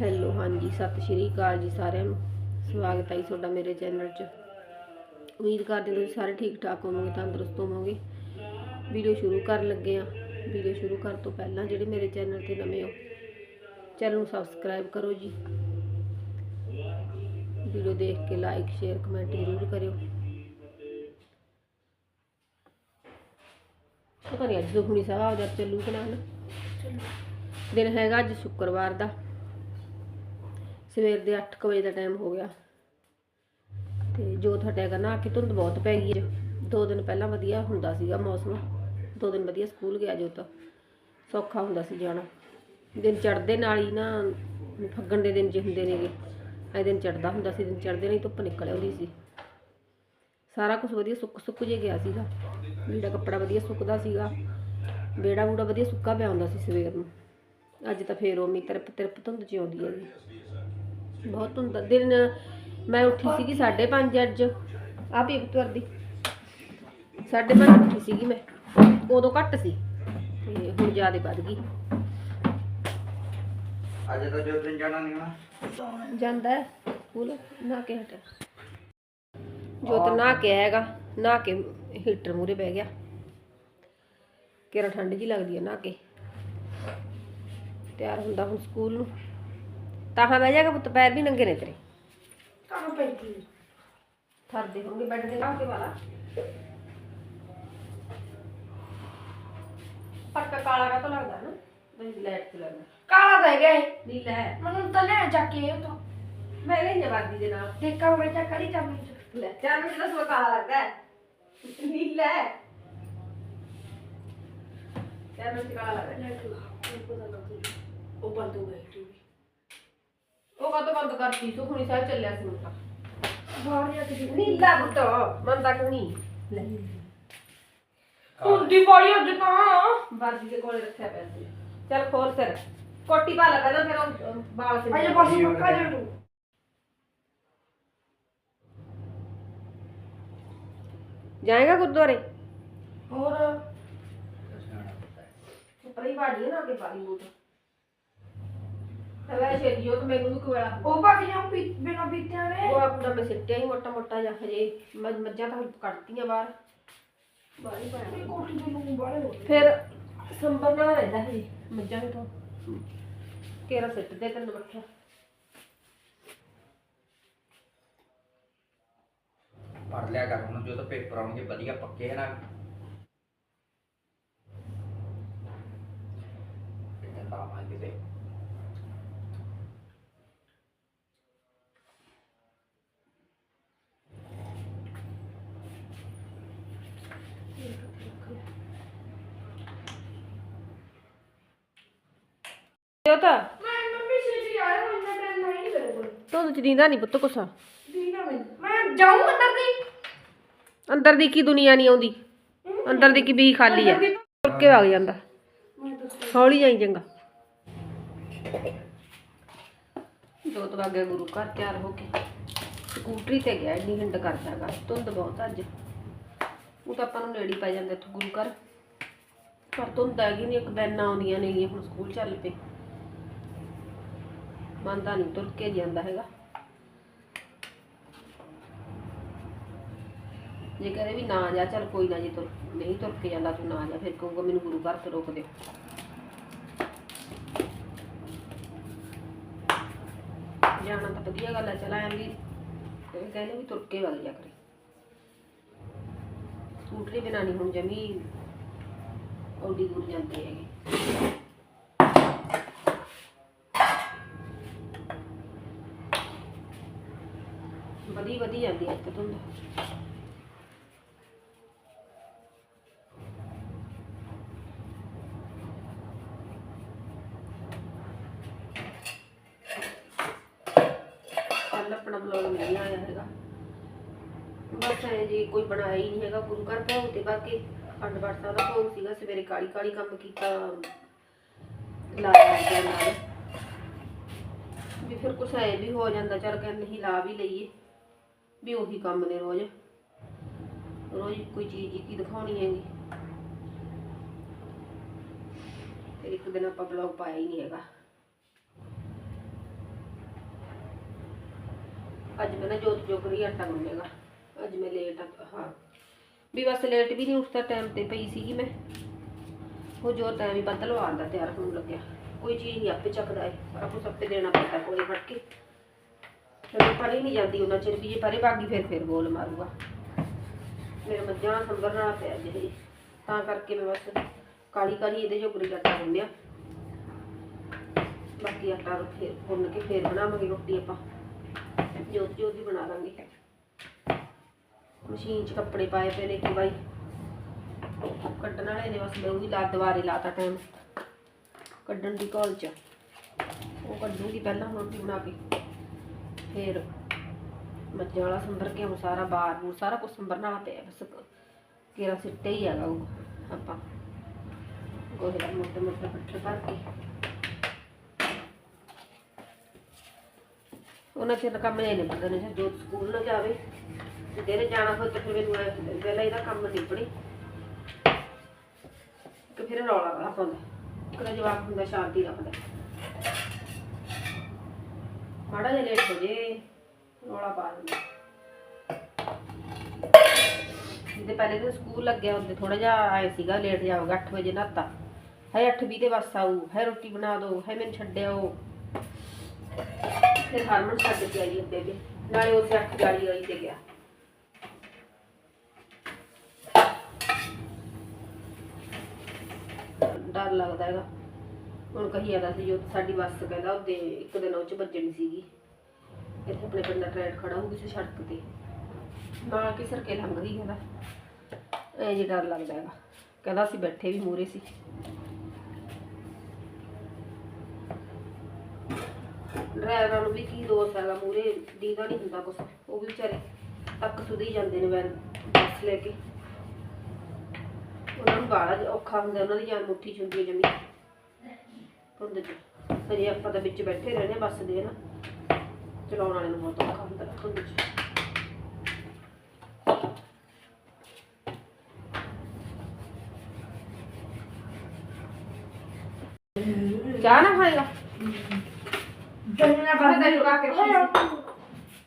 Hello ਹਾਂਜੀ ਸਤਿ ਸ਼੍ਰੀ ਅਕਾਲ ਜੀ ਸਾਰਿਆਂ ਨੂੰ। ਸਵਾਗਤ ਹੈ ਤੁਹਾਡਾ ਮੇਰੇ ਚੈਨਲ 'ਚ। ਉਮੀਦ ਕਰਦੇ ਹਾਂ ਤੁਸੀਂ ਸਾਰੇ ਠੀਕ ਠਾਕ ਹੋਵੋਗੇ ਤੰਦਰੁਸਤ ਹੋਵੋਗੇ। ਵੀਡੀਓ ਸ਼ੁਰੂ ਕਰਨ ਲੱਗੇ ਆ ਵੀਡੀਓ ਸ਼ੁਰੂ ਕਰਨ ਤੋਂ ਪਹਿਲਾਂ ਜਿਹੜੇ ਮੇਰੇ ਚੈਨਲ ਤੇ ਨਵੇਂ ਹੋ ਚੈਨਲ ਨੂੰ ਸਬਸਕ੍ਰਾਈਬ ਕਰੋ ਜੀ। ਵੀਡੀਓ ਦੇਖ ਕੇ ਲਾਈਕ ਸ਼ੇਅਰ ਕਮੈਂਟ ਜ਼ਰੂਰ ਕਰਿਓ। ਪਤਾ ਨਹੀਂ ਅੱਜ ਸੁਖਮਨੀ ਸਾਹਿਬ ਆਉਦਾ ਚੱਲੂ ਕਿ ਨਾ ਦਿਨ ਹੈਗਾ ਅੱਜ ਸ਼ੁੱਕਰਵਾਰ ਦਾ। ਸਵੇਰ ਦੇ 8 ਵਜੇ ਦਾ ਟਾਈਮ ਹੋ ਗਿਆ। ਤੇ ਜੋ ਤੁਹਾਡੇ ਕਰਨਾ ਨਾ ਕਿ ਧੁੰਦ ਬਹੁਤ ਪੈ ਗਈ ਹੈ। ਦੋ ਦਿਨ ਪਹਿਲਾਂ ਵਧੀਆ ਹੁੰਦਾ ਸੀਗਾ ਮੌਸਮ। ਦੋ ਦਿਨ ਵਧੀਆ ਸਕੂਲ ਗਿਆ ਜੋਤ। ਸੌਖਾ ਹੁੰਦਾ ਸੀ ਜਾਣਾ। ਦਿਨ ਚੜ੍ਹਦੇ ਨਾਲ ਹੀ ਨਾ ਫੱਗਣ ਦੇ ਦਿਨ ਜੇ ਹੁੰਦੇ ਨੇਗੇ। ਐ ਦਿਨ ਚੜ੍ਹਦਾ ਹੁੰਦਾ ਸੀ, ਦਿਨ ਚੜ੍ਹਦੇ ਨਾਲ ਹੀ ਧੁੱਪ ਨਿਕਲ ਆਉਂਦੀ ਸੀ। ਸਾਰਾ ਕੁਝ ਵਧੀਆ ਸੁੱਕ ਸੁੱਕ ਜੇ ਗਿਆ ਸੀਗਾ। ਲੀੜਾ ਕੱਪੜਾ ਵਧੀਆ ਸੁੱਕਦਾ ਸੀਗਾ। ਬੇੜਾ ਬੂੜਾ ਵਧੀਆ ਸੁੱਕਾ ਪਿਆ ਹੁੰਦਾ ਸੀ ਸਵੇਰ ਨੂੰ। ਅੱਜ ਤਾਂ ਫੇਰ ਉਮੀ ਤਿਰਪ ਤਿਰਪ ਧੁੰਦ ਚ ਆਉਂਦੀ ਹੈ ਜੀ ਬਹੁਤ ਧੁੰਦ ਦਿਨ ਮੈਂ ਉੱਠੀ ਸੀਗੀ 5:30 ਅੱਜ। ਆ ਤੁਰ ਦੀ। 5:30 ਉੱਠੀ ਸੀਗੀ ਮੈਂ। ਉਦੋਂ ਘੱਟ ਸੀ। ਤੇ ਹੁਣ ਜ਼ਿਆਦਾ ਵੱਧ ਗਈ। ਅੱਜ ਤਾਂ ਜੋ ਦਿਨ ਜਾਣਾ ਨਹੀਂ ਹੋਣਾ। ਜਾਂਦਾ ਸਕੂਲ ਨਾ ਕੇ ਹਟਿਆ। ਜੋਤ ਨਾ ਕੇ ਆਏਗਾ ਨਾ ਕੇ ਹੀਟਰ ਮੂਰੇ ਬਹਿ ਗਿਆ। ਕਿਹੜਾ ਠੰਡ ਜੀ ਲੱਗਦੀ ਹੈ ਨਾ ਕੇ। ਤਿਆਰ ਹੁੰਦਾ ਹੁਣ ਸਕੂਲ ਨੂੰ। ਤਾਂ ਬਹਿ ਜਾਏਗਾ ਪੁੱਤ ਪੈਰ ਵੀ ਨੰਗੇ ਨੇ ਤੇਰੇ। ਕਾਹ ਪੈਂਦੀ ਥਰਦੇ ਹੋਣਗੇ ਬੈੱਡ ਦੇ ਕੇ ਵਾਲਾ। ਪੱਕਾ ਕਾਲਾ ਕਾ ਲੱਗਦਾ ਨਾ? ਨਹੀਂ ਲਾਈਟ ਤੇ ਲੱਗਦਾ। ਕਾਲਾ ਤਾਂ ਹੈਗਾ ਇਹ। ਨੀਲਾ ਹੈ ਮੈਨੂੰ ਤਾਂ ਲੈ ਚੱਕ ਕੇ ਉਹ ਤੋਂ ਮੈਂ ਨਹੀਂ ਜਵਾਦੀ ਦੇ ਨਾਲ। ਦੇਖਾ ਮੈਂ ਚੱਕ ਕਰੀ ਚਾਮੀ ਚ ਲੈ। ਚਾਰ ਮਿੰਟ ਦਾ ਸੋ ਕਾਲਾ ਲੱਗਦਾ ਹੈ। ਨੀਲਾ ਹੈ ਚਾਰ ਮਿੰਟ ਕਾਲਾ ਲੱਗਦਾ ਹੈ। ਉਹ ਬੰਦ ਹੋ ਗਈ ਟੀਵੀ ਉਹ ਕਦੋਂ ਬੰਦ ਕਰਤੀ ਸੁਖਣੀ ਸਾਹਿਬ ਚੱਲਿਆ ਸੀ ਹੁਣ ਤਾਂ ਬਾਹਰ ਜਾ ਕੇ ਨੀਲਾ ਬੁੱਟੋ ਮੰਦਾ ਕਿਉਂ ਨਹੀਂ ਲੈ। ਹੁੰਦੀ ਬੜੀ ਅੱਜ ਤਾਂ। ਬਾਜੀ ਦੇ ਕੋਲੇ ਰੱਖਿਆ ਪਿਆ ਸੀ। ਚੱਲ ਖੋਲ ਫਿਰ। ਕੋਟੀ ਪਾ ਲੈ ਪਹਿਲਾਂ ਫਿਰ ਉਹ, ਅਹ, ਵਾਲ ਫਿਰ ਅਜੇ ਪਾਸੇ ਪੱਕਾ ਜਾ ਤੂੰ। ਜਾਏਗਾ ਗੁਰਦੁਆਰੇ? ਹੋਰ? ਪਰੇ ਬਾੜੀ ਨਾ ਅੱਗੇ ਪਾਲੀ ਬੂਟ। ਤਵੇ ਛੇੜੀਓ ਤੇ ਮੈਨੂੰ ਵੀ ਕੋਲਾ ਉਹ ਪੱਕ ਜਾਂ ਬਿਨਾ ਪੀਤਿਆਂ ਨੇ ਉਹ ਆਪਣਾ ਮੈਂ ਸਿੱਟਿਆ ਹੀ ਮੋਟਾ ਮੋਟਾ ਜਿਹਾ ਹਜੇ। ਮੱਝ- ਮੱਝਾਂ ਤਾਂ ਕੱਢਤੀਆਂ ਬਾਹਰ। ਬਾਹਰ ਹੀ ਪਾਇਆ। ਇਹ ਕੋਠੀ ਦੇ ਨੂੰ ਬਾਹਰ ਹੋ ਫਿਰ ਸੰਭਰਨਾ ਰਹਿੰਦਾ ਹੈ ਮੱਝਾਂ ਨੂੰ ਤਾਂ। ਕੇਰਾ ਸਿੱਟਦੇ ਤੈਨੂੰ ਬੱਠਾ ਪੜ ਲਿਆ ਕਰ ਹੁਣ ਜਦੋਂ ਪੇਪਰ ਆਉਣਗੇ ਵਧੀਆ ਪੱਕੇ ਨਾ। ਕਿਤੇ ਲਾਵਾਂਗੇ ਤੇ। ਉਹ ਤਾਂ ਮੈਂ ਮੰਮੀ ਸੀ ਆਇਆ ਹੁਣ ਮੈਂ ਟਾਈਮ ਨਹੀਂ ਮੇਰੇ ਕੋਲ ਤੁਹਾਨੂੰ ਚ ਦੀਂਦਾ ਨਹੀਂ ਪੁੱਤ ਕੁਛ। ਦੀਨਾ ਮੈਂ ਮੈਂ ਜਾਊਂ ਅੰਦਰ ਦੀ? ਅੰਦਰ ਦੀ ਕੀ ਦੁਨੀਆ ਨਹੀਂ ਆਉਂਦੀ? ਅੰਦਰ ਦੀ ਕੀ ਵੀ ਖਾਲੀ ਆ। ਤੁਰ ਕੇ ਵਗ ਜਾਂਦਾ। ਮੈਂ ਤਾਂ ਹੌਲੀ ਜਾਈ ਚੰਗਾ। ਜੋਤ ਵਗ ਗੁਰੂ ਘਰ ਤਿਆਰ ਹੋ ਕੇ ਸਕੂਟਰੀ ਤੇ ਗਿਆ ਇੰਨੀ ਹਿੰਡ ਕਰਦਾ ਹੈਗਾ ਧੁੰਦ ਬਹੁਤ ਅੱਜ। ਉਹ ਤਾਂ ਆਪਾਂ ਨੂੰ ਨੇੜੇ ਹੀ ਪੈ ਜਾਂਦਾ ਇੱਥੋਂ ਗੁਰੂ ਘਰ। ਪਰ ਧੁੰਦ ਹੈਗੀ ਨਹੀਂ ਇੱਕ ਬੈਨਾਂ ਆਉਂਦੀਆਂ ਨੇਗੀਆਂ ਹੁਣ ਸਕੂਲ ਚੱਲ ਪਏ। ਮੰਨਦਾ ਨਹੀਂ ਤੁਰ ਕੇ ਜਾਂਦਾ ਹੈਗਾ। ਜੇ ਕਹੇ ਵੀ ਨਾ ਜਾ, ਚੱਲ ਕੋਈ ਨਾ ਜੀ ਤੁਰ, ਨਹੀਂ ਤੁਰ ਕੇ ਜਾਂਦਾ ਤੂੰ ਨਾ ਜਾ, ਫਿਰ ਕਹੂਗਾ ਮੈਨੂੰ ਗੁਰੂ ਘਰ ਤੋਂ ਰੋਕ ਦਿਓ ਜਾਣਾ ਤਾਂ ਵਧੀਆ ਗੱਲ ਹੈ ਚਲਾ ਜਾਂਦੀ ਤੇ ਕਹਿੰਦੇ ਵੀ ਤੁਰ ਕੇ ਵਗ ਜਾ ਕਰੇ। ਸਕੂਟਰੀ ਬਿਨਾਂ ਹੁਣ ਜਮੀ ਔਡੀ ਦੂਰ ਜਾਂਦੇ ਹੈਗੇ। ਵਧੀ ਵਧੀ ਜਾਂਦੀ ਹੈ ਇੱਕ ਧੁੰਦ। ਕੱਲ ਆਪਣਾ ਬਲੌਗ ਨਹੀਂ ਆਇਆ ਹੈਗਾ। ਬਸ ਐ ਜੀ, ਕੋਈ ਬਣਾਇਆ ਹੀ ਨਹੀਂ ਹੈਗਾ ਗੁਰੂ ਘਰ ਭੋਗ ਤੇ ਬਾਕੀ ਅਖੰਡ ਪਾਠ ਸਾਹਿਬ ਦਾ ਭੋਗ ਸੀਗਾ, ਸਵੇਰੇ ਕਾਲੀ ਕਾਲੀ ਕੰਮ ਕੀਤਾ, ਲਾਇਆ ਗਿਆ ਨਾਲ। ਵੀ ਫਿਰ ਕੁਛ ਐ ਵੀ ਹੋ ਜਾਂਦਾ, ਚੱਲ ਕਹਿੰਦੇ ਨਹੀਂ ਲਾ ਵੀ ਲਈਏ। ਵੀ ਉਹੀ ਕੰਮ ਨੇ ਰੋਜ਼। ਰੋਜ਼ ਕੋਈ ਚੀਜ਼ ਹੀ ਕੀ ਦਿਖਾਉਣੀ ਹੈਗੀ। ਫਿਰ ਇੱਕ ਦਿਨ ਆਪਾਂ ਬਲੌਗ ਪਾਇਆ ਹੀ ਨਹੀਂ ਹੈਗਾ। ਅੱਜ ਮੈਂ ਨਾ ਜੋਤ ਜੋਗਰੀ ਆਟਾ ਗੁੰਨੇਗਾ। ਅੱਜ ਮੈਂ ਲੇਟ ਹਾਂ। ਵੀ ਬਸ ਲੇਟ ਵੀ ਨਹੀਂ ਉੱਠਦਾ ਟਾਈਮ ਤੇ ਪਈ ਸੀਗੀ ਮੈਂ। ਉਹ ਜੋ ਟਾਈਮ ਹੀ ਬਦਲ ਆਉਂਦਾ ਤਿਆਰ ਹੋਣ ਲੱਗਿਆ। ਕੋਈ ਚੀਜ਼ ਨਹੀਂ, ਆਪੇ ਚੱਕਦਾ ਹੈ ਆਪੂ ਸਭ ਤੇ ਦੇਣਾ ਪੈਂਦਾ, ਕੋਈ ਫੜ ਕੇ। ਜਦੋਂ ਪਰੇ ਨਹੀਂ ਜਾਂਦੀ ਉਹਨਾਂ ਚਿਰ ਵੀ ਜੇ ਪਰੇ ਭਾਗੀ ਫਿਰ ਫਿਰ ਗੋਲ ਮਾਰੂਗਾ। ਮੇਰੇ ਮੱਝਾਂ ਸੰਭਰਨਾ ਪਿਆ ਜੀ ਤਾਂ ਕਰਕੇ ਮੈਂ ਬਸ ਕਾਲੀ ਕਾਲੀ ਇਹਦੇ ਜੋਗਰੀ ਆਟਾ ਗੁੰਨਿਆ ਬਾਕੀ ਆਟਾ ਫਿਰ ਭੁੰਨ ਕੇ ਫਿਰ ਬਣਾਵਾਂਗੇ ਰੋਟੀ ਆਪਾਂ। ਜੋਤ ਜੋਤ ਹੀ ਬਣਾ ਲਾਂਗੇ। ਮਸ਼ੀਨ 'ਚ ਕੱਪੜੇ ਪਾਏ ਪਏ ਨੇ ਕਿ ਬਾਈ ਕੱਢਣ ਵਾਲੇ ਨੇ ਬਸ ਮੈਂ ਉਹ ਵੀ ਲਾ, ਦੁਬਾਰੇ ਲਾਤਾ ਟਾਈਮ ਕੱਢਣ ਦੀ ਕਾਲ 'ਚ। ਉਹ ਕੱਢੂਗੀ ਪਹਿਲਾਂ ਹੁਣ ਰੋਟੀ ਬਣਾ ਕੇ। ਫਿਰ ਮੱਝਾਂ ਵਾਲਾ ਸੰਭਰ ਕੇ ਹੁਣ ਸਾਰਾ ਬਾਰ ਬੂਰ ਸਾਰਾ ਕੁਝ ਸੰਭਰਨ ਵਾਲਾ ਪਿਆ ਬਸ ਕੇਰਾ ਸਿੱਟੇ ਹੀ ਹੈਗਾ ਉਹ, ਆਪਾਂ। ਗੋਹੇ ਦਾ ਮੋਟੇ ਮੋਟੇ ਪੱਠੇ ਭਰ ਕੇ। ਉਹਨਾਂ ਚਿਰ ਕੰਮ ਨਹੀਂ ਨਿਬੜਦੇ ਨੇ ਜੋ ਸਕੂਲ ਨਾ ਜਾਵੇ ਤੇ ਜਿਹੜੇ ਜਾਣਾ ਹੋਵੇ ਤਾਂ ਫਿਰ ਮੈਨੂੰ ਪਹਿਲਾਂ ਇਹਦਾ ਕੰਮ ਨਿਬੜੇ ਕਿ ਫਿਰ ਰੌਲਾ ਵਾਲਾ ਪਾਉਂਦਾ ਇੱਕ ਜਵਾਬ ਹੁੰਦਾ, ਸ਼ਾਂਤੀ ਰੱਖਦਾ। ਮਾੜਾ ਜਿਹਾ ਲੇਟ ਹੋ ਜੇ। ਰੌਲਾ ਪਾ ਦਿੰਦਾ ਜਿਹਦੇ ਪਹਿਲੇ ਦਿਨ ਸਕੂਲ ਲੱਗਿਆ ਹੁੰਦੇ ਥੋੜਾ ਜਿਹਾ ਆਏ ਸੀਗਾ ਲੇਟ ਜਾਊਗਾ 8 ਵਜੇ ਨਹਾਤਾ। ਹੈ 8:20 ਤੇ ਬੱਸ ਆਊ ਹੈ ਰੋਟੀ ਬਣਾ ਦਿਓ ਹੈ ਮੈਨੂੰ ਛੱਡਿਓ ਫਿਰ ਹਰਮਨ ਛੱਡ ਕੇ ਆਈ ਹੁੰਦੇ ਵੀ ਨਾਲੇ ਉਸ ਅੱਠ ਗਾੜੀ ਵਾਲੀ ਤੇ ਗਿਆ। ਡਰ ਲੱਗਦਾ ਹੈਗਾ। ਹੁਣ ਕਹੀ ਜਾਂਦਾ ਸੀ ਜੋ ਸਾਡੀ ਬੱਸ ਕਹਿੰਦਾ ਉਹਦੇ ਇੱਕ ਦਿਨ ਉਹ ਚ ਵੱਜਣੀ ਸੀਗੀ। ਇੱਥੇ ਆਪਣੇ ਪਿੰਡ ਦਾ ਟ੍ਰੈਨ ਖੜਾ ਹੋ ਕਿਸੇ ਸੜਕ ਤੇ। ਨਾਲ ਕਿ ਸਰਕੇ ਲੰਘ ਗਈ ਕਹਿੰਦਾ। ਐ ਜੀ ਡਰ ਲੱਗਦਾ ਹੈਗਾ। ਕਹਿੰਦਾ ਅਸੀਂ ਬੈਠੇ ਵੀ ਮੂਰੇ ਸੀ। ਡਰਾਈਵਰਾਂ ਨੂੰ ਵੀ ਕੀ ਦੋਸ਼ ਹੈਗਾ ਮੂਰੇ ਦੀਦਾ ਨਹੀਂ ਹੁੰਦਾ ਕੁਛ। ਉਹ ਵੀ ਵਿਚਾਰੇ ਤੱਕ ਸੁਧੀ ਜਾਂਦੇ ਨੇ ਵੈਨ, ਬੱਸ ਲੈ ਕੇ। ਉਹਨਾਂ ਨੂੰ ਬਾਹਲਾ ਔਖਾ ਹੁੰਦਾ, ਉਹਨਾਂ ਦੀ ਜਾਨ ਮੁੱਠੀ ਚ ਹੁੰਦੀ ਹੈ ਜਮੀ। ਧੁੰਦ ਚ। ਹਜੇ ਆਪਾਂ ਤਾਂ ਵਿੱਚ ਬੈਠੇ ਰਹਿੰਦੇ ਹਾਂ ਬੱਸ ਦੇ ਨਾ ਚਲਾਉਣ ਵਾਲੇ ਨੂੰ ਬਹੁਤ ਔਖਾ ਹੁੰਦਾ ਧੁੰਦ ਚ। ਚਾਹ ਨਾ ਖਾਏਗਾ? ਜੰਨਾ ਮੈਂ ਦਹੀਂ ਪਾ ਕੇ ਰੱਖੀ ਸੀ।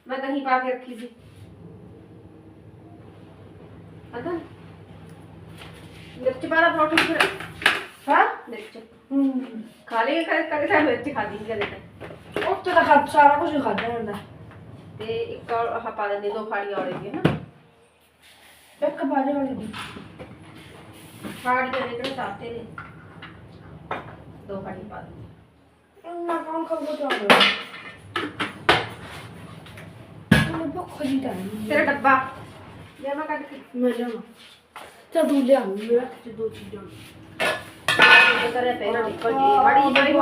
ਮੈਂ ਦਹੀਂ ਪਾ ਕੇ ਰੱਖੀ ਸੀ। ਪਤਾ ਮਿਰਚ ਪਾਣਾ ਪਰੌਂਠੀ ਫਿਰ। ਹਾਂ? ਮਿਰਚ। ਖਾ ਲਈ ਕਦੇ ਕਦੇ ਤਾਂ ਮਿਰਚ ਖਾਦੀ ਨਹੀਂ ਕਦੇ ਤਾਂ। ਉੱਥੇ ਤਾਂ ਖਾ ਸਾਰਾ ਕੁਝ ਖਾਦਾ ਜਾਂਦਾ। ਤੇ ਇੱਕ ਆਹ ਪਾ ਦਿੰਦੇ ਦੋ ਫਾੜੀਆਂ ਵਾਲੇ ਦੀਆਂ ਨਾ ਇੱਕ ਬਾਜੇ ਵਾਲੀ ਦੀ। ਫਾੜੀਆਂ ਦੇ ਕਿਹੜੇ ਸਾਤੇ ਨੇ? ਦੋ ਫਾੜੀਆਂ ਪਾ ਦਿੰਦੇ। ਇੰਨਾ ਕੌਣ ਖਾਊਗਾ ਚਾਹ ਮੈਨੂੰ ਭੁੱਖ ਜੀ ਤਾਂ ਨਹੀਂ ਤੇਰਾ ਡੱਬਾ। ਜੇ ਮੈਂ ਕੱਢ ਕੇ। ਮੈਂ ਜਾਵਾਂ ਚੱਲ ਤੂੰ ਲਿਆ ਦੋ ਚੀਜ਼ਾਂ। ਇਹ ਕਰੇ ਪਹਿਲਾਂ ਨਿਕਲ ਜੀ ਬੜੀ ਬੜੀ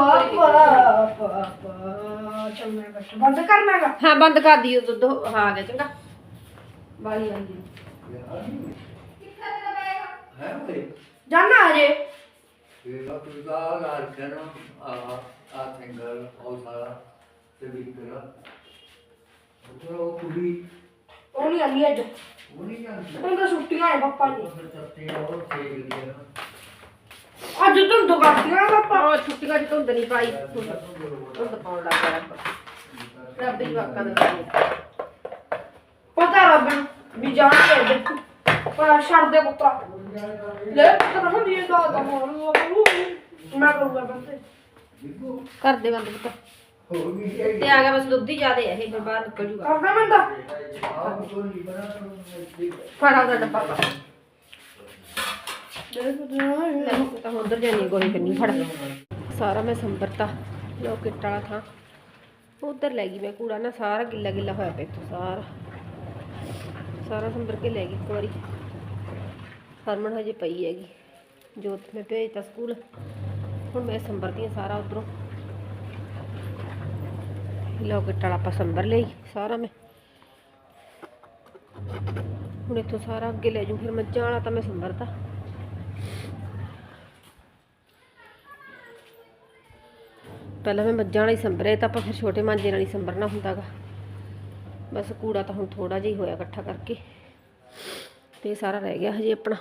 ਚੱਲ ਮੈਂ ਬੈਠ ਬੰਦ ਕਰਨਾ ਹੈਗਾ ਹਾਂ ਬੰਦ ਕਰ ਦਿਓ ਦੁੱਧ ਹਾਂ ਆ ਗਿਆ ਚੰਗਾ ਬਾਲੀ ਆਈ ਜੀ ਹੈ ਓਏ ਜਾਣਾ ਅਜੇ ਇਹ ਆ ਤੂੰ ਦਾ ਗੱਲ ਕਰ ਆ ਆ ਸਿੰਗਲ ਉਹ ਸਾਰਾ ਤੇ ਵੀ ਕਰ ਉਹ ਕੁੜੀ ਉਹ ਨਹੀਂ ਆਲੀ ਅੱਜ ਉਹ ਨਹੀਂ ਜਾਂਦੀ ਹੁਣ ਤਾਂ ਛੁੱਟੀਆਂ ਹੈ ਪਾਪਾ ਦੀ ਅੱਜ ਤੂੰ ਦੋ ਕਰਤੀਆਂ ਪਾਪਾ। ਉਹ ਛੁੱਟੀਆਂ ਚ ਧੁੰਦ ਨਹੀਂ ਪਾਈ। ਧੁੰਦ ਪਾਉਣ ਲੱਗ ਗਿਆ ਰੱਬ ਰੱਬ ਹੀ ਵਾਕਾਂ ਦਾ ਕਰੀ ਪਤਾ ਰੱਬ ਨੂੰ ਵੀ ਜਾਣ ਦੇ ਦੇਖੂ। ਪਰ ਛੱਡ ਦੇ ਪੁੱਤਾ। ਲੈ ਪੁੱਤ ਨਾ ਵੀ ਦਾ ਦਾ ਹੋਰ ਮੈਂ ਕਰੂੰਗਾ ਬੰਦੇ। ਕਰ ਦੇ ਬੰਦ ਪੁੱਤ। ਹੋ ਤੇ ਆ ਗਿਆ ਬਸ ਦੁੱਧ ਹੀ ਜ਼ਿਆਦੇ ਹੈ ਇਹ ਫਿਰ ਬਾਹਰ ਨਿਕਲ ਜੂਗਾ। ਕਰਦਾ ਤਾਂ ਤੂੰ ਫੜਾ ਦਾ ਡੱਬਾ। ਮੈਂ ਤਾਂ ਉਧਰ ਜਾਣੀ ਗੋਹੀ ਕਰਨੀ ਫੜ ਸਾਰਾ ਮੈਂ ਸੰਭਰਤਾ ਜੋ ਕਿੱਟ ਵਾਲਾ ਥਾਂ। ਉਧਰ ਲੈ ਗਈ ਮੈਂ ਕੂੜਾ, ਨਾ ਸਾਰਾ ਗਿੱਲਾ ਗਿੱਲਾ ਹੋਇਆ ਪਿਆ ਇੱਥੋਂ, ਸਾਰਾ। ਸਾਰਾ ਸੰਭਰ ਕੇ ਲੈ ਗਈ ਇੱਕ ਵਾਰੀ। ਹਰਮਨ ਹਜੇ ਪਈ ਹੈਗੀ। ਜੋਤ ਮੈਂ ਭੇਜਤਾ ਸਕੂਲ। ਹੁਣ ਮੈਂ ਸੰਭਰਦੀ ਹਾਂ ਸਾਰਾ ਉਧਰੋਂ। ਲੋ ਕਿੱਟ ਵਾਲਾ ਆਪਾਂ ਸੰਭਰ ਲਈ, ਸਾਰਾ ਮੈਂ। ਹੁਣ ਇੱਥੋਂ ਸਾਰਾ ਅੱਗੇ ਲੈ ਜੂ ਫਿਰ ਮੱਝਾਂ ਵਾਲਾ ਤਾਂ ਮੈਂ ਸੰਭਰਤਾ। ਪਹਿਲਾਂ ਮੈਂ ਮੱਝਾਂ ਨਾਲ ਹੀ ਸੰਭਰੇ, ਤਾਂ ਆਪਾਂ ਫਿਰ ਛੋਟੇ ਮਾਂਜੇ ਨਾਲ ਹੀ ਸੰਭਰਨਾ ਹੁੰਦਾਗਾ। ਬਸ ਕੂੜਾ ਤਾਂ ਹੁਣ ਥੋੜਾ ਜਿਹਾ ਹੀ ਹੋਇਆ ਇਕੱਠਾ ਕਰਕੇ। ਤੇ ਇਹ ਸਾਰਾ ਰਹਿ ਗਿਆ ਹਜੇ ਆਪਣਾ।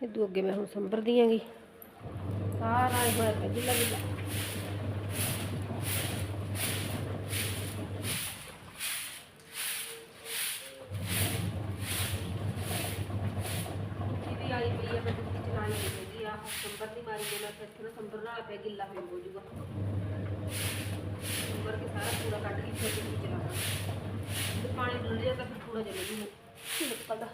ਤੇ ਅੱਗੇ ਮੈਂ ਹੁਣ ਸੰਭਰਦੀ ਆਂਗੀ। ਸਾਰਾ ਹੀ ਹੋਇਆ ਪਿਆ ਗਿੱਲਾ ਗਿੱਲਾ ਵੀ ਆਈ ਪਈ ਹੈ ਬੱਤੀ ਚਲਾਣੀ ਆ ਸੰਬਰ ਦੀ ਮਾਰੀ ਦੇ ਨਾਲ ਫਿਰ ਥੋੜਾ ਸੰਬਰ ਨਾਲ ਪਿਆ ਗਿੱਲਾ ਫਿਰ ਹੋ। ਜਾਊਗਾ ਸੰਬਰ ਕੇ ਸਾਰਾ ਪੂਰਾ ਕੱਢ ਕੇ ਫਿਰ ਬੱਤੀ ਤੇ ਪਾਣੀ ਡੁੱਲ ਜਾਂਦਾ ਫਿਰ ਥੋੜਾ ਜਿਹਾ ਨਹੀਂ ਨਿਕਲਦਾ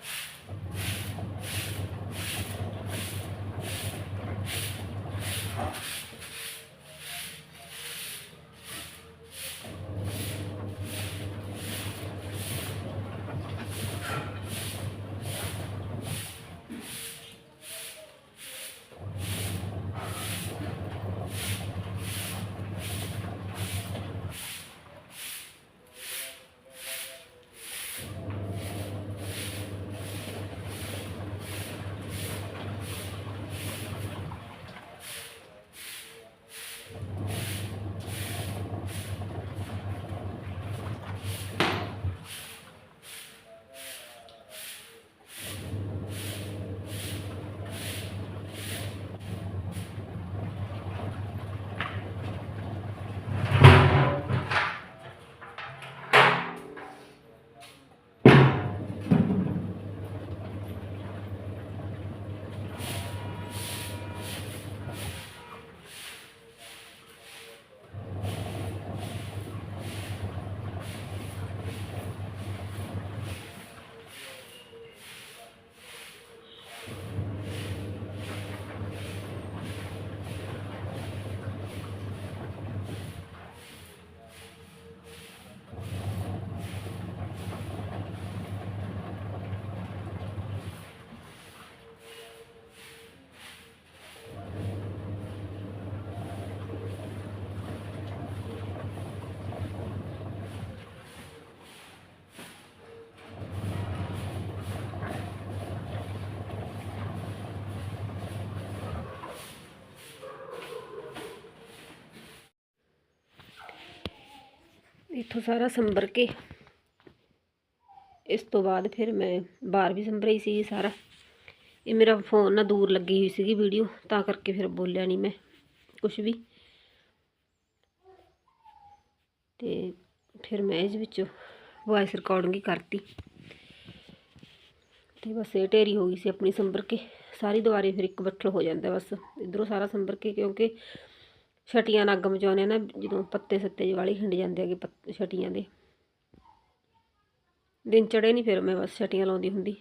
ਇੱਥੋਂ ਸਾਰਾ ਸੰਭਰ ਕੇ। ਇਸ ਤੋਂ ਬਾਅਦ ਫਿਰ ਮੈਂ ਬਾਹਰ ਵੀ ਸੰਭਰੀ ਸੀ ਸਾਰਾ। ਇਹ ਮੇਰਾ ਫੋਨ ਨਾ ਦੂਰ ਲੱਗੀ ਹੋਈ ਸੀਗੀ ਵੀਡੀਓ ਤਾਂ ਕਰਕੇ ਫਿਰ ਬੋਲਿਆ ਨਹੀਂ ਮੈਂ ਕੁਝ ਵੀ। ਤੇ ਫਿਰ ਮੈਂ ਇਸ ਵਿੱਚ ਵੌਇਸ ਰਿਕਾਰਡਿੰਗ ਹੀ ਕਰਤੀ। ਤੇ ਬਸ ਇਹ ਢੇਰੀ ਹੋ ਗਈ ਸੀ ਆਪਣੀ ਸੰਭਰ ਕੇ। ਸਾਰੀ ਦੁਆਰੇ ਫਿਰ ਇੱਕ ਬੱਠਲ ਹੋ ਜਾਂਦਾ ਬਸ। ਇਧਰੋਂ ਸਾਰਾ ਸੰਭਰ ਕੇ ਕਿਉਂਕਿ ਛਟੀਆਂ ਨਾਲ ਅੱਗ ਮਚਾਉਂਦੇ ਆ ਨਾ, ਜਦੋਂ ਪੱਤੇ ਸੱਤੇ ਜਿਹੇ ਵਾਲੇ ਹਿੰਡ ਜਾਂਦੇ ਹੈਗੇ ਪੱਤ- ਛਟੀਆਂ ਦੇ। ਦਿਨ ਚੜੇ ਨਹੀਂ ਫਿਰ ਮੈਂ ਬਸ ਛਟੀਆਂ ਲਾਉਂਦੀ ਹੁੰਦੀ।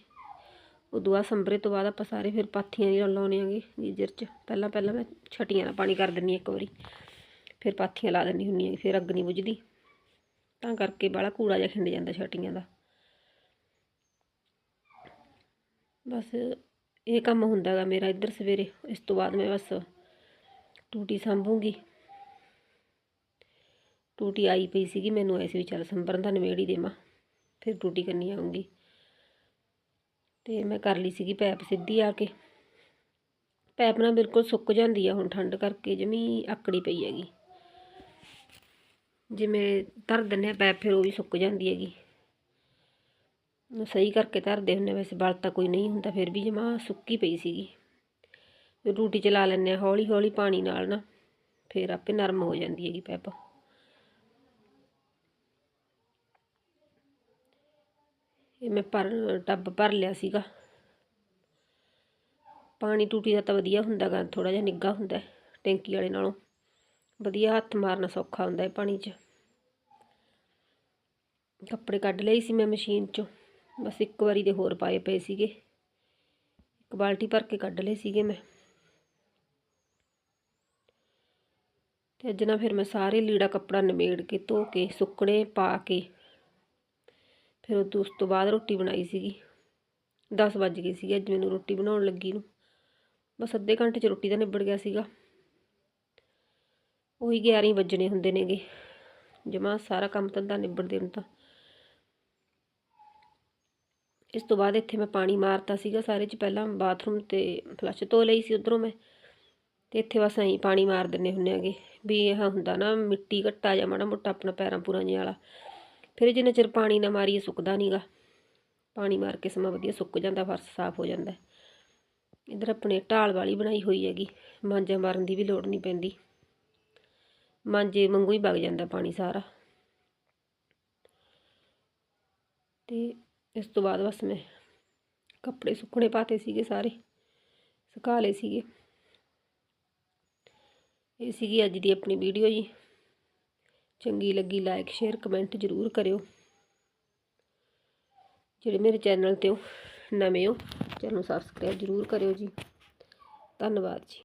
ਉਦੋਂ ਬਾਅਦ ਸੰਭਰੇ ਤੋਂ ਬਾਅਦ ਆਪਾਂ ਸਾਰੇ ਫਿਰ ਪਾਥੀਆਂ ਦੀ ਲਾਉਣੇ ਆਂਗੇ ਗੀਜ਼ਰ 'ਚ। ਪਹਿਲਾਂ ਪਹਿਲਾਂ ਮੈਂ ਛਟੀਆਂ ਨਾਲ ਪਾਣੀ ਕਰ ਦਿੰਨੀ ਇੱਕ ਵਾਰੀ। ਫਿਰ ਪਾਥੀਆਂ ਲਾ ਦਿੰਦੀ ਹੁੰਨੀ ਆ ਫਿਰ ਅੱਗ ਨਹੀਂ ਬੁਝਦੀ। ਤਾਂ ਕਰਕੇ ਬਾਹਲਾ ਕੂੜਾ ਜਿਹਾ ਖਿੰਡ ਜਾਂਦਾ ਛਟੀਆਂ ਦਾ। ਬਸ ਇਹ ਕੰਮ ਹੁੰਦਾ ਗਾ ਮੇਰਾ ਇੱਧਰ ਸਵੇਰੇ। ਇਸ ਤੋਂ ਬਾਅਦ ਮੈਂ ਬਸ ਟੂਟੀ ਸੰਭੂਗੀ। ਟੂਟੀ ਆਈ ਪਈ ਸੀਗੀ ਮੈਨੂੰ, ਐਸੀ ਵੀ ਚੱਲ ਸੰਭਰਨ ਦਾ ਨਵੇੜੀ ਦੇਵਾਂ, ਫਿਰ ਟੂਟੀ ਕਰਨੀ ਆਉਂਗੀ ਤੇ ਮੈਂ ਕਰ ਲਈ ਸੀਗੀ ਪੈਪ ਸਿੱਧੀ ਆ ਕੇ। ਪੈਪ ਨਾਲ ਬਿਲਕੁਲ ਸੁੱਕ ਜਾਂਦੀ ਆ, ਹੁਣ ਠੰਡ ਕਰਕੇ ਜਮੀ ਆਕੜੀ ਪਈ ਹੈਗੀ। ਜਿਵੇਂ ਧਰ ਦਿੰਦੇ ਆ ਪੈਪ, ਫਿਰ ਉਹ ਵੀ ਸੁੱਕ ਜਾਂਦੀ ਹੈਗੀ। ਸਹੀ ਕਰਕੇ ਧਰਦੇ ਹੁੰਦੇ ਵੈਸੇ ਬਲ ਤਾਂ ਕੋਈ ਨਹੀਂ ਹੁੰਦਾ, ਫਿਰ ਵੀ ਜਮਾ ਸੁੱਕੀ ਪਈ ਸੀਗੀ। ਫਿਰ ਟੂਟੀ ਚਲਾ ਲੈਂਦੇ ਆ ਹੌਲੀ ਹੌਲੀ ਪਾਣੀ ਨਾਲ ਨਾ, ਫਿਰ ਆਪੇ ਨਰਮ ਹੋ ਜਾਂਦੀ ਹੈਗੀ ਪੈਪ। ਇਹ ਮੈਂ ਭਰ, ਟੱਬ ਭਰ ਲਿਆ ਸੀਗਾ। ਪਾਣੀ ਟੂਟੀ ਦਾ ਤਾਂ ਵਧੀਆ ਹੁੰਦਾ ਗਾ ਥੋੜਾ ਜਿਹਾ ਨਿੱਘਾ ਹੁੰਦਾ, ਟੈਂਕੀ ਵਾਲੇ ਨਾਲੋਂ। ਵਧੀਆ ਹੱਥ ਮਾਰਨਾ ਸੌਖਾ ਹੁੰਦਾ ਹੈ ਪਾਣੀ 'ਚ। ਕੱਪੜੇ ਕੱਢ ਲਏ ਸੀ ਮੈਂ ਮਸ਼ੀਨ 'ਚੋਂ, ਬਸ ਇੱਕ ਵਾਰੀ ਦੇ ਹੋਰ ਪਾਏ ਪਏ ਸੀਗੇ। ਇੱਕ ਬਾਲਟੀ ਭਰ ਕੇ ਕੱਢ ਲਏ ਸੀਗੇ ਮੈਂ। ਤੇ ਅੱਜ ਨਾ ਫਿਰ ਮੈਂ ਸਾਰੇ ਲੀੜਾ ਕੱਪੜਾ ਨਿਬੇੜ ਕੇ ਧੋ ਕੇ, ਸੁੱਕਣੇ ਪਾ ਕੇ, ਫਿਰ ਉਹ ਤੋਂ- ਉਸ ਤੋਂ ਬਾਅਦ ਰੋਟੀ ਬਣਾਈ ਸੀਗੀ। 10 ਵੱਜ ਗਏ ਸੀਗੇ, ਅੱਜ ਮੈਨੂੰ ਰੋਟੀ ਬਣਾਉਣ ਲੱਗੀ ਨੂੰ। ਬਸ ਅੱਧੇ ਘੰਟੇ 'ਚ ਰੋਟੀ ਦਾ ਨਿਬੜ ਗਿਆ ਸੀਗਾ। ਉਹੀ 11 ਵੱਜਣੇ ਹੁੰਦੇ ਨੇਗੇ। ਜਮਾ ਸਾਰਾ ਕੰਮ ਧੰਦਾ ਨਿਬੜਦੇ ਨੂੰ ਤਾਂ। ਇਸ ਤੋਂ ਬਾਅਦ ਇੱਥੇ ਮੈਂ ਪਾਣੀ ਮਾਰਤਾ ਸੀਗਾ ਸਾਰੇ 'ਚ, ਪਹਿਲਾਂ ਬਾਥਰੂਮ ਤੇ ਫਲੱਸ਼ ਧੋ ਲਈ ਸੀ, ਉਧਰੋਂ ਮੈਂ। ਤੇ ਇੱਥੇ ਬਸ ਐਂ ਪਾਣੀ ਮਾਰ ਦਿੰਨੇ ਹੁੰਨੇ ਆਗੇ ਵੀ ਇਹ ਹੁੰਦਾ ਨਾ ਮਿੱਟੀ ਘੱਟਾ ਜਾਂ ਮਾੜਾ ਮੋਟਾ ਆਪਣਾ ਪੈਰਾਂ ਪੂਰਾਂ ਜਿਹਾ ਵਾਲਾ। ਫਿਰ ਜਿੰਨਾ ਚਿਰ ਪਾਣੀ ਨਾ ਮਾਰੀਏ ਸੁੱਕਦਾ ਨਹੀਂਗਾ ਪਾਣੀ ਮਾਰ ਕੇ ਸਮਾਂ ਵਧੀਆ ਸੁੱਕ ਜਾਂਦਾ, ਫਰਸ਼ ਸਾਫ਼ ਹੋ ਜਾਂਦਾ। ਇਧਰ ਆਪਣੇ ਢਾਲ ਵਾਲੀ ਬਣਾਈ ਹੋਈ ਹੈਗੀ, ਮਾਂਜਾ ਮਾਰਨ ਦੀ ਵੀ ਲੋੜ ਨਹੀਂ ਪੈਂਦੀ। ਮਾਂਜੇ ਵਾਂਗੂ ਹੀ ਵਗ ਜਾਂਦਾ ਪਾਣੀ ਸਾਰਾ। ਤੇ ਇਸ ਤੋਂ ਬਾਅਦ ਬਸ ਮੈਂ ਕੱਪੜੇ ਸੁੱਕਣੇ ਪਾਤੇ ਸੀਗੇ ਸਾਰੇ, ਸੁਕਾ ਲਏ ਸੀਗੇ। ਇਹ ਸੀਗੀ ਅੱਜ ਦੀ ਆਪਣੀ ਵੀਡੀਓ ਜੀ। ਚੰਗੀ ਲੱਗੀ ਲਾਈਕ ਸ਼ੇਅਰ ਕਮੈਂਟ ਜ਼ਰੂਰ ਕਰਿਓ। ਜਿਹੜੇ ਮੇਰੇ ਚੈਨਲ ਤੇ ਹੋ, ਨਵੇਂ ਹੋ, ਚੈਨਲ ਨੂੰ ਸਬਸਕ੍ਰਾਈਬ ਜ਼ਰੂਰ ਕਰਿਓ ਜੀ। ਧੰਨਵਾਦ ਜੀ।